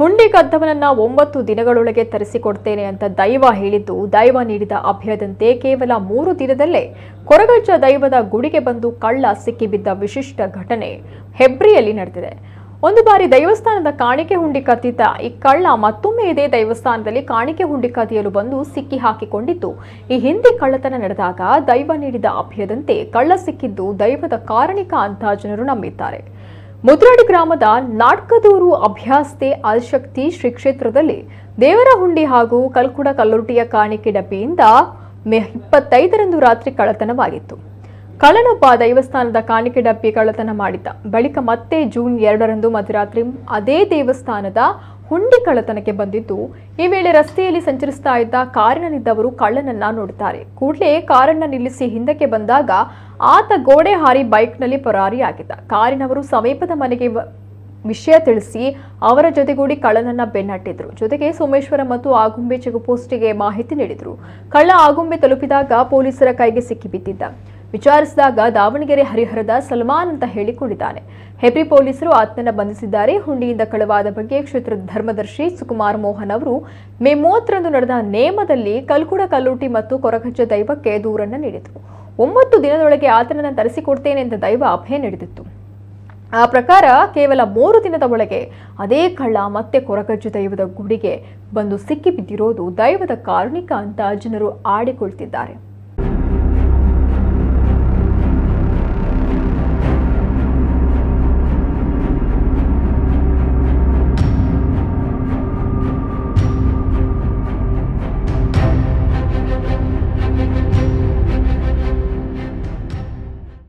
ಹುಂಡಿ ಕದ್ದವನನ್ನ ಒಂಬತ್ತು ದಿನಗಳೊಳಗೆ ತರಿಸಿಕೊಡ್ತೇನೆ ಅಂತ ದೈವ ಹೇಳಿದ್ದು, ದೈವ ನೀಡಿದ ಅಭಯದಂತೆ ಕೇವಲ ಮೂರು ದಿನದಲ್ಲೇ ಕೊರಗಜ್ಜ ದೈವದ ಗುಡಿಗೆ ಬಂದು ಕಳ್ಳ ಸಿಕ್ಕಿಬಿದ್ದ ವಿಶಿಷ್ಟ ಘಟನೆ ಹೆಬ್ರಿಯಲ್ಲಿ ನಡೆದಿದೆ. ಒಂದು ಬಾರಿ ದೈವಸ್ಥಾನದ ಕಾಣಿಕೆ ಹುಂಡಿ ಕದ್ದಿದ್ದ ಈ ಕಳ್ಳ ಮತ್ತೊಮ್ಮೆ ಇದೇ ದೈವಸ್ಥಾನದಲ್ಲಿ ಕಾಣಿಕೆ ಹುಂಡಿ ಕದಿಯಲು ಬಂದು ಸಿಕ್ಕಿ ಹಾಕಿಕೊಂಡಿತ್ತು ಈ ಹಿಂದೆ ಕಳ್ಳತನ ನಡೆದಾಗ ದೈವ ನೀಡಿದ ಅಭಯದಂತೆ ಕಳ್ಳ ಸಿಕ್ಕಿದ್ದು ದೈವದ ಕಾರಣಿಕ ಅಂತ ಜನರು ನಂಬಿದ್ದಾರೆ. ಮುದ್ರಾಡಿ ಗ್ರಾಮದ ನಾಟ್ಕದೂರು ಅಭ್ಯಾಸ್ತೆ ಆಲ್ಶಕ್ತಿ ಶ್ರೀ ಕ್ಷೇತ್ರದಲ್ಲಿ ದೇವರ ಹುಂಡಿ ಹಾಗೂ ಕಲ್ಕುಡ ಕಲ್ಲುರ್ಟಿಯ ಕಾಣಿಕೆ ಡಬ್ಬಿಯಿಂದ ಮೇ ಇಪ್ಪತ್ತೈದರಂದು ರಾತ್ರಿ ಕಳ್ಳತನವಾಗಿತ್ತು. ಕಳ್ಳನೊಬ್ಬ ದೇವಸ್ಥಾನದ ಕಾಣಿಕೆ ಡಬ್ಬಿ ಕಳ್ಳತನ ಮಾಡಿದ್ದ. ಬಳಿಕ ಮತ್ತೆ ಜೂನ್ ಎರಡರಂದು ಮಧ್ಯರಾತ್ರಿ ಅದೇ ದೇವಸ್ಥಾನದ ಹುಂಡಿ ಕಳ್ಳತನಕ್ಕೆ ಬಂದಿದ್ದು, ಈ ವೇಳೆ ರಸ್ತೆಯಲ್ಲಿ ಸಂಚರಿಸ್ತಾ ಇದ್ದ ಕಾರಿನಲ್ಲಿದ್ದವರು ಕಳ್ಳನನ್ನ ನೋಡುತ್ತಾರೆ. ಕೂಡಲೇ ಕಾರನ್ನ ನಿಲ್ಲಿಸಿ ಹಿಂದಕ್ಕೆ ಬಂದಾಗ ಆತ ಗೋಡೆ ಹಾರಿ ಬೈಕ್ನಲ್ಲಿ ಪರಾರಿಯಾಗಿದ್ದ. ಕಾರಿನವರು ಸಮೀಪದ ಮನೆಗೆ ವಿಷಯ ತಿಳಿಸಿ ಅವರ ಜೊತೆಗೂಡಿ ಕಳ್ಳನನ್ನ ಬೆನ್ನಟ್ಟಿದ್ರು. ಜೊತೆಗೆ ಸೋಮೇಶ್ವರ ಮತ್ತು ಆಗುಂಬೆ ಚೆಕ್ಪೋಸ್ಟ್ಗೆ ಮಾಹಿತಿ ನೀಡಿದ್ರು. ಕಳ್ಳ ಆಗುಂಬೆ ತಲುಪಿದಾಗ ಪೊಲೀಸರ ಕೈಗೆ ಸಿಕ್ಕಿಬಿದ್ದಿದ್ದ. ವಿಚಾರಿಸಿದಾಗ ದಾವಣಗೆರೆ ಹರಿಹರದ ಸಲ್ಮಾನ್ ಅಂತ ಹೇಳಿಕೊಂಡಿದ್ದಾನೆ ಹೆಬ್ರಿ ಪೊಲೀಸರು ಆತನನ್ನು ಬಂಧಿಸಿದ್ದಾರೆ. ಹುಂಡಿಯಿಂದ ಕಳವಾದ ಬಗ್ಗೆ ಕ್ಷೇತ್ರದ ಧರ್ಮದರ್ಶಿ ಸುಕುಮಾರ್ ಮೋಹನ್ ಅವರು ಮೇ ಮೂವತ್ತರಂದು ನಡೆದ ನೇಮದಲ್ಲಿ ಕಲ್ಕುಡ ಕಲ್ಲೂಟಿ ಮತ್ತು ಕೊರಗಜ್ಜ ದೈವಕ್ಕೆ ದೂರನ್ನು ನೀಡಿದರು. ಒಂಬತ್ತು ದಿನದೊಳಗೆ ಆತನನ್ನು ತರಿಸಿಕೊಡ್ತೇನೆ ಅಂತ ದೈವ ಅಭಯ ನೀಡಿದಿತ್ತು. ಆ ಪ್ರಕಾರ ಕೇವಲ ಮೂರು ದಿನದ ಒಳಗೆ ಅದೇ ಕಳ್ಳ ಮತ್ತೆ ಕೊರಗಜ್ಜು ದೈವದ ಗುಡಿಗೆ ಬಂದು ಸಿಕ್ಕಿಬಿದ್ದಿರೋದು ದೈವದ ಕಾರುಣಿಕ ಅಂತ ಜನರು ಆಡಿಕೊಳ್ತಿದ್ದಾರೆ.